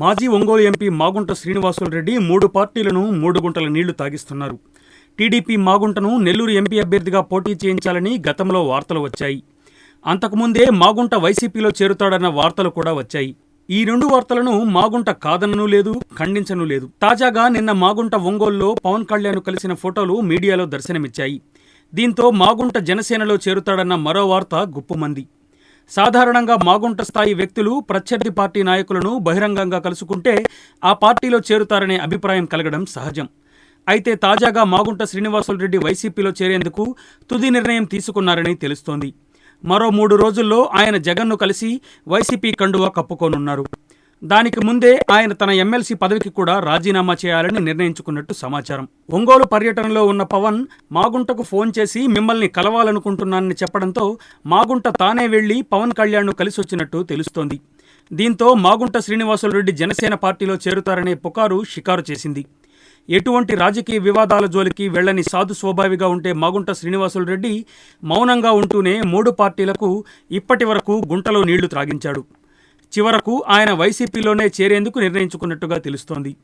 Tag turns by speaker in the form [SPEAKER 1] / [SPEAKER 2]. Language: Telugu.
[SPEAKER 1] మాజీ ఒంగోలు ఎంపీ మాగుంట శ్రీనివాసులు రెడ్డి మూడు పార్టీలను మూడు గుంటల నీళ్ళు తాగిస్తున్నారు. టీడీపీ మాగుంటను నెల్లూరు ఎంపీ అభ్యర్థిగా పోటీ చేయించాలని గతంలో వార్తలు వచ్చాయి. అంతకుముందే మాగుంట వైసీపీలో చేరుతాడన్న వార్తలు కూడా వచ్చాయి. ఈ రెండు వార్తలను మాగుంట కాదనను లేదు ఖండించను లేదు. తాజాగా నిన్న మాగుంట ఒంగోలులో పవన్ కళ్యాణ్ కలిసిన ఫోటోలు మీడియాలో దర్శనమిచ్చాయి. దీంతో మాగుంట జనసేనలో చేరుతాడన్న మరో వార్త గుప్పుమంది. సాధారణంగా మాగుంట స్థాయి వ్యక్తులు ప్రత్యర్థి పార్టీ నాయకులను బహిరంగంగా కలుసుకుంటే ఆ పార్టీలో చేరుతారనే అభిప్రాయం కలగడం సహజం. అయితే తాజాగా మాగుంట శ్రీనివాసులు రెడ్డి వైసీపీలో చేరేందుకు తుది నిర్ణయం తీసుకున్నారని తెలుస్తోంది. మరో మూడు రోజుల్లో ఆయన జగన్ను కలిసి వైసీపీ కండువా కప్పుకోనున్నారు. దానికి ముందే ఆయన తన ఎమ్మెల్సీ పదవికి కూడా రాజీనామా చేయాలని నిర్ణయించుకున్నట్టు సమాచారం. ఒంగోలు పర్యటనలో ఉన్న పవన్ మాగుంటకు ఫోన్ చేసి మిమ్మల్ని కలవాలనుకుంటున్నానని చెప్పడంతో మాగుంట తానే వెళ్ళి పవన్ కళ్యాణ్ను కలిసి వచ్చినట్టు తెలుస్తోంది. దీంతో మాగుంట శ్రీనివాసులు రెడ్డి జనసేన పార్టీలో చేరుతారనే పుకారు షికారు చేసింది. ఎటువంటి రాజకీయ వివాదాల జోలికి వెళ్ళని సాధు స్వభావిగా ఉంటే మాగుంట శ్రీనివాసులు రెడ్డి మౌనంగా ఉంటూనే మూడు పార్టీలకు ఇప్పటి వరకు గుంటలో నీళ్ళు త్రాగించాడు. చివరకు ఆయన వైసీపీలోనే చేరేందుకు నిర్ణయించుకున్నట్టుగా తెలుస్తోంది.